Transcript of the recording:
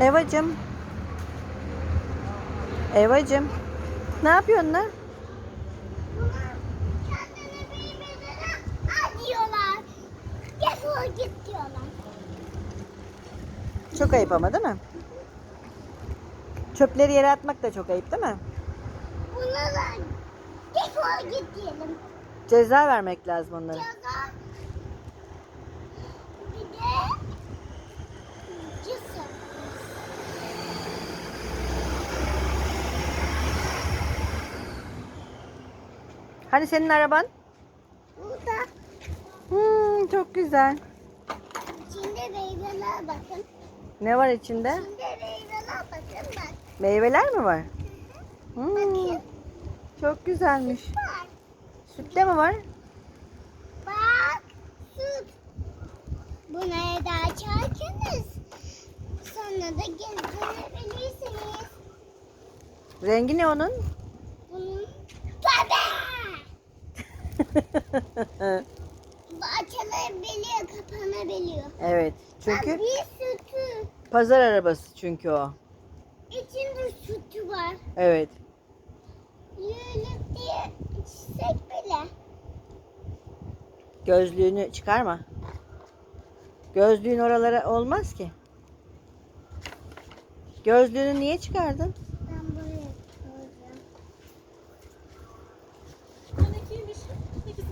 Evacım. Evacım. Ne yapıyorsun lan? Çok ayıp ama değil mi? Çöpleri yere atmak da çok ayıp değil mi? Bunlara defol git diyelim. Ceza vermek lazım onlara. Ceza bir de Hani senin araban? Burada Hmm, çok güzel. içinde meyveler bakın. Ne var içinde? İçinde meyveler bakın bak. Meyveler mi var? Hmm, Bakın. çok güzelmiş. Süt de mi var? Bak. Süt. Bunu da açarsanız sonra da geri dönebilirsiniz. Rengi ne onun? Bunun tabi. Açılabiliyor, kapanabiliyor. evet. Bak Çünkü bir sütü. pazar arabası çünkü o. İçinde sütü var. Evet. Yürüyüp diye içsek bile. Gözlüğünü çıkarma. Gözlüğün oralara olmaz ki. Gözlüğünü niye çıkardın?